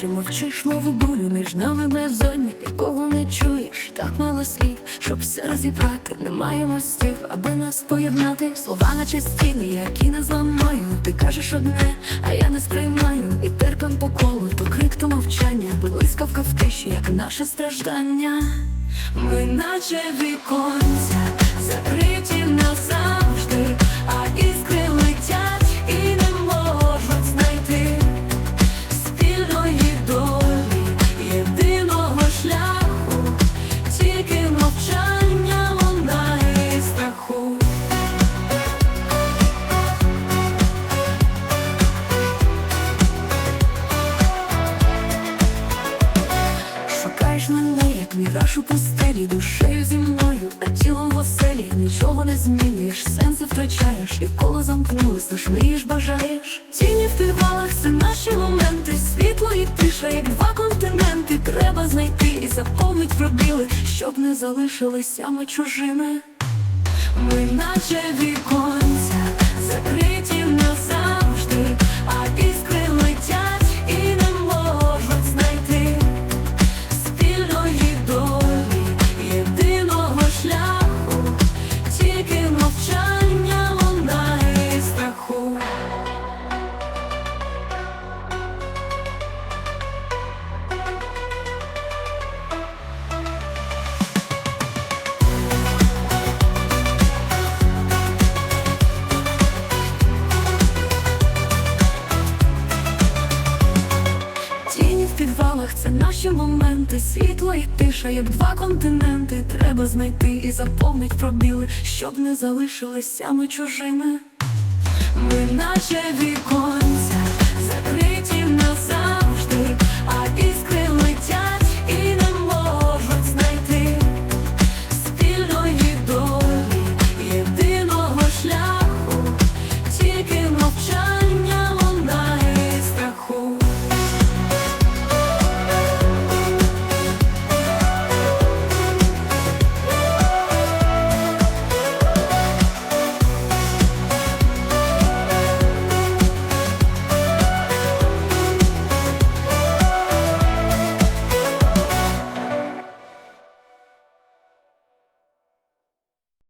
Чи мовчиш, мов бурю між нами безодні, якого не чуєш, так мало слів, щоб все розібрати, немає мостів, аби нас поєднати, слова наче стіни, які не зламаю. Ти кажеш одне, а я не сприймаю, і терпим по колу, то крик, то мовчання, блискавка в тиші, як наше страждання. Ми наче віконця, міраж у пустелі, душею зі мною, а тілом в оселі нічого не змінюєш, сенси втрачаєш, і коло замкнулось, тож мрієш, бажаєш. Тіні в підвалах це наші моменти, світло і тиша, як два континенти. Треба знайти і заповнить пробіли, щоб не залишилися ми чужими. Ми наче віконця, закриті наші моменти, світло і тиша, як два континенти. Треба знайти і заповнить пробіли, щоб не залишилися ми чужими. Ми наче вікон.